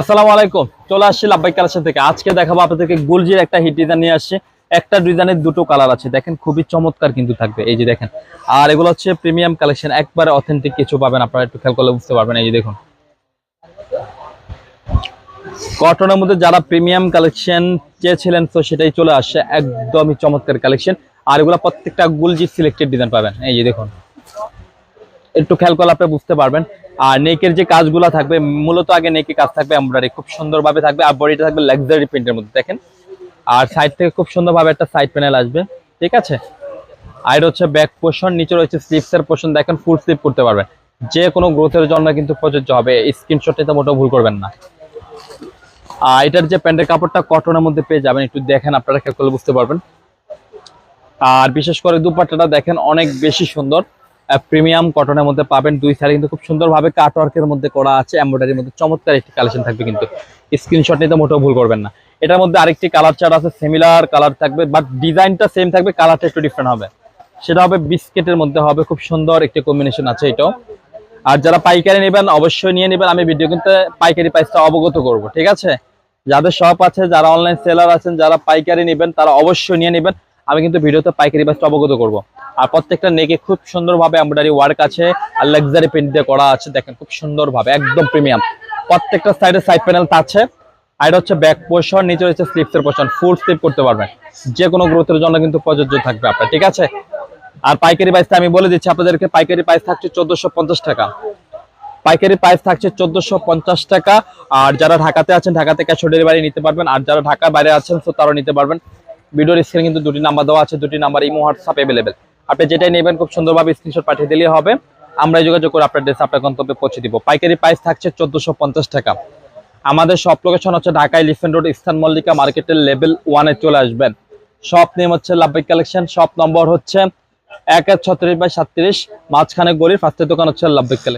আসসালামু আলাইকুম, চলে আসছি লাভবাই কালেকশন থেকে। আজকে দেখাবো আপনাদেরকে গুলজির একটা হিট ডিজাইন নিয়ে আসছে। একটা ডিজাইনের দুটো কালার আছে, দেখেন খুবই চমৎকার কিন্তু থাকবে। এই যে দেখেন, আর এগুলো হচ্ছে প্রিমিয়াম কালেকশন, একবারে অথেন্টিক কিছু পাবেন আপনারা, একটু খেয়াল করলে বুঝতে পারবেন। এই যে দেখুন, কটনের মধ্যে যারা প্রিমিয়াম কালেকশন চেয়েছিলেন, তো সেটাই চলে আসছে, একদমই চমৎকার কালেকশন। আর এগুলো প্রত্যেকটা গুলজি সিলেক্টেড ডিজাইন পাবেন। এই যে দেখুন একটু খেয়াল করলে আপনি বুঝতে পারবেন। আর নেকের যে কাজগুলো থাকবে, মূলত আগে নেকে কাজ থাকবে এমব্রয়ডারি খুব সুন্দরভাবে থাকবে। আর বডিটা থাকবে লাক্সারি প্রিন্টের মধ্যে, দেখেন। আর সাইড থেকে খুব সুন্দরভাবে একটা সাইড প্যানেল আসবে, ঠিক আছে? আর হচ্ছে ব্যাক পোর্শন নিচে রয়েছে স্লিপসের পোর্শন দেখেন ফুল স্লিপ করতে পারবেন। যে কোনো গ্রোথের জন্য কিন্তু প্রযোজ্য হবে স্ক্রিনশটটা মোটেও ভুল করবেন না। আর এটার যে প্যান্টের কাপড়টা কটনের মধ্যে পেয়ে যাবেন, একটু দেখেন, আপনারা খেয়াল করলে বুঝতে পারবেন। আর বিশেষ করে দুপাট্টাটা দেখেন, অনেক বেশি সুন্দর। প্রিমিয়াম কটনের মধ্যে পাবেন দুই সাইডে কিন্তু খুব সুন্দরভাবে কাটওয়ার্কের মধ্যে করা আছে এমব্রয়ডারির মধ্যে। চমৎকার একটি কালেকশন থাকবে কিন্তু। স্ক্রিনশট নিতে মোটেও ভুল করবেন না। এটার মধ্যে আরেকটি কালার চার্ট আছে সিমিলার কালার থাকবে বাট ডিজাইনটা সেম থাকবে কালারটা একটু ডিফারেন্ট হবে। সেটা হবে বিস্কেটের মধ্যে হবে, খুব সুন্দর একটি কম্বিনেশন আছে এটাও। আর যারা পাইকারি নেবেন, অবশ্যই নিয়ে নেবেন। আমি ভিডিও কিন্তু পাইকারি প্রাইসটা অবগত করব, ঠিক আছে? যাদের শপ আছে, যারা অনলাইন সেলার আছেন, যারা পাইকারি নেবেন, তারা অবশ্যই নিয়ে নেবেন। আমি কিন্তু ভিডিওতে পাইকারি প্রাইসটা অবগত করব। আর প্রত্যেকটা নেকে খুব সুন্দরভাবে এমব্রয়ডারি ওয়ার্ক আছে আর লাক্সারি প্রিন্ট দিয়ে করা আছে, দেখেন খুব সুন্দরভাবে, একদম প্রিমিয়াম প্রত্যেকটা সাইডে সাইড প্যানেল আছে আর এটা হচ্ছে ব্যাক পোর্শন নিচে রয়েছে স্লিপসের পোর্শন ফুল স্লিপ করতে পারবেন। যে কোনো গ্রোথের জন্য কিন্তু প্রযোজ্য থাকবে আপনার, ঠিক আছে? আর পাইকারি প্রাইসটা আমি বলে দিচ্ছি, আপনাদেরকে পাইকারি প্রাইস থাকছে চোদ্দশো টাকা। পাইকারি প্রাইস থাকছে চোদ্দশো টাকা। আর যারা ঢাকাতে আছেন, ঢাকাতে ক্যাশ অন ডেলিভারি নিতে পারবেন। আর যারা ঢাকার বাইরে আছেন তো তারাও নিতে পারবেন। ভিডিওর স্ক্রিনে কিন্তু দুটি নাম্বার দেওয়া আছে, দুটি নাম্বার ইমো হোয়াটসঅ্যাপ অ্যাভেলেবেল আপনি যেটাই নেবেন, খুব সুন্দরভাবে স্ক্রিনশট পাঠিয়ে দিলেই হবে। আমরা যোগাযোগ করে আপনার ড্রেস আপনার গন্তব্যে পৌঁছে দিব। পাইকারি প্রাইস থাকছে চোদ্দশো টাকা। আমাদের সব লোকেশন হচ্ছে ঢাকা ইলিফেন্ট রোড ইস্তান মল্লিকা মার্কেটের লেভেল ওয়ানে চলে আসবেন। শপ নেম হচ্ছে লাভবিক কালেকশন শপ নম্বর হচ্ছে এক এক ছত্রিশ বাই সাতত্রিশ। মাঝখানে গরিব ফার্স্টের দোকান হচ্ছে লাভবিক কালেকশন